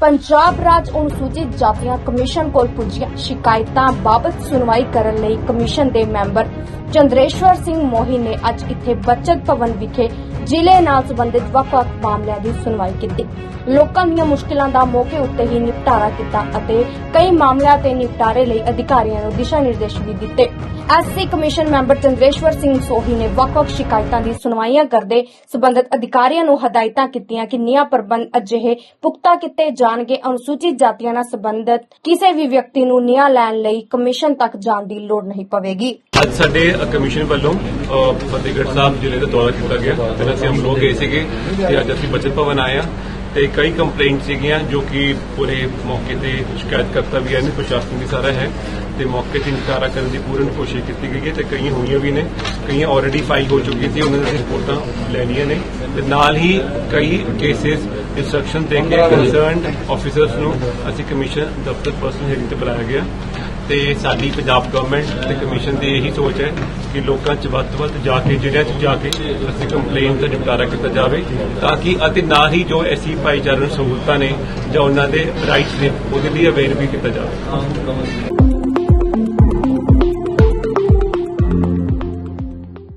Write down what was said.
ਪੰਜਾਬ ਰਾਜ ਅਨੁਸੂਚਿਤ ਜਾਤੀਆਂ ਕਮਿਸ਼ਨ ਕੋਲ ਪੁੱਜੀਆਂ ਸ਼ਿਕਾਇਤਾਂ ਬਾਬਤ ਸੁਣਵਾਈ ਕਰਨ ਲਈ ਕਮਿਸ਼ਨ ਦੇ ਮੈਂਬਰ ਚੰਦਰੇਸ਼ਵਰ ਸਿੰਘ ਮੋਹੀ ਨੇ ਅੱਜ ਇੱਥੇ ਬਚਤ ਭਵਨ ਵਿਖੇ ਜ਼ਿਲ੍ਹੇ ਨਾਲ ਸੰਬੰਧਿਤ ਵੱਖ-ਵੱਖ ਮਾਮਲਿਆਂ ਦੀ ਸੁਣਵਾਈ ਕੀਤੀ। ਲੋਕਾਂ ਦੀਆਂ ਮੁਸ਼ਕਿਲਾਂ ਦਾ ਮੌਕੇ ਉੱਤੇ ਹੀ ਨਿਪਟਾਰਾ ਕੀਤਾ ਅਤੇ ਕਈ ਮਾਮਲਿਆਂ ਤੇ ਨਿਪਟਾਰੇ ਲਈ ਅਧਿਕਾਰੀਆਂ ਨੂੰ ਦਿਸ਼ਾ ਨਿਰਦੇਸ਼ ਵੀ ਦਿੱਤੇ। SC commission member Chandreshwar Singh Sohi ਨੇ ਵੱਖ-ਵੱਖ ਸ਼ਿਕਾਇਤਾਂ ਦੀ ਸੁਣਵਾਈਆਂ ਕਰਦੇ ਸਬੰਧਤ ਅਧਿਕਾਰੀਆਂ ਨੂੰ ਹਦਾਇਤਾਂ ਕੀਤੀਆਂ ਕਿ ਨਿਆਂ ਪ੍ਰਬੰਧ ਅਜਿਹੇ ਪੁਖਤਾ ਕੀਤੇ ਜਾ ਜਾਣਗੇ। ਅਨੁਸੂਚਿਤ ਜਾਤੀਆਂ ਨਾਲ ਸੰਬੰਧਿਤ ਕਿਸੇ ਵੀ ਵਿਅਕਤੀ ਨੂੰ ਨਿਆਂ ਲੈਣ ਲਈ ਕਮਿਸ਼ਨ ਤੱਕ ਜਾਣ ਦੀ ਲੋੜ ਨਹੀਂ ਪਵੇਗੀ। ਅੱਜ ਸਾਡੇ ਕਮਿਸ਼ਨ ਵੱਲੋਂ ਅ, ਫਤਿਹਗੜ੍ਹ ਸਾਹਿਬ ਜ਼ਿਲ੍ਹੇ ਦਾ ਦੌਰਾ ਕੀਤਾ ਗਿਆ। ਤੇ ਅਸੀਂ ਹਮ ਲੋਕ ਗਏ ਸੀਗੇ ਤੇ ਅੱਜ ਅਸੀਂ ਬਚਤ ਭਵਨ ਆਏ ਹਾਂ ਤੇ ਕਈ ਕੰਪਲੇਂਟ ਸੀਗੀਆਂ ਜੋ ਕਿ ਪੂਰੇ ਮੌਕੇ ਤੇ ਸ਼ਿਕਾਇਤਕਰਤਾ ਵੀ ਹੈ ਨੇ ਪ੍ਰਸ਼ਾਸਨ ਵੀ ਸਾਰਾ ਹੈ। ਤੇ ਮੌਕੇ ਤੇ ਨਿਪਟਾਰਾ ਕਰਨ ਦੀ ਪੂਰਨ ਕੋਸ਼ਿਸ਼ ਕੀਤੀ ਗਈ ਹੈ ਤੇ ਕਈ ਹੋਈਆਂ ਵੀ ਨੇ ਕਈਆਂ ਆਲਰੇਡੀ ਫਾਈਲ ਹੋ ਚੁੱਕੀ ਸੀ ਉਹਨਾਂ ਦੀਆਂ ਰਿਪੋਰਟਾਂ ਲੈ ਲਈਆਂ ਨੇ ਤੇ ਨਾਲ ਹੀ ਕਈ ਕੇਸਿਸ ਇੰਸਟਰਕਸ਼ਨ ਦੇ ਕੇ ਕੰਸਰਨਡ ਆਫੀਸਰਸ ਨੂੰ ਅਸੀਂ ਕਮਿਸ਼ਨ ਦਫ਼ਤਰ ਪਰਸਨਲ ਹੈਡਿੰਗ ਤੇ ਬੁਲਾਇਆ ਗਿਆ ਤੇ ਸਾਡੀ ਪੰਜਾਬ ਗਵਰਨਮੈਂਟ ਤੇ ਕਮਿਸ਼ਨ ਦੀ ਇਹੀ ਸੋਚ ਹੈ ਕਿ ਲੋਕਾਂ 'ਚ ਵੱਧ ਤੋਂ ਵੱਧ ਜਾ ਕੇ ਜ਼ਿਲ੍ਹਿਆਂ 'ਚ ਜਾ ਕੇ ਅਸੀਂ ਕੰਪਲੇਨ ਦਾ ਨਿਪਟਾਰਾ ਕੀਤਾ ਜਾਵੇ ਤਾਂ ਕਿ ਅਤੇ ਨਾ ਹੀ ਜੋ ਐਸੀ ਭਾਈਚਾਰਕ ਸਹੂਲਤਾਂ ਨੇ ਜਾਂ ਉਹਨਾਂ ਦੇ ਰਾਈਟਸ ਨੇ ਉਹਦੇ ਲਈ ਅਵੇਅਰ ਵੀ ਕੀਤਾ ਜਾਵੇ।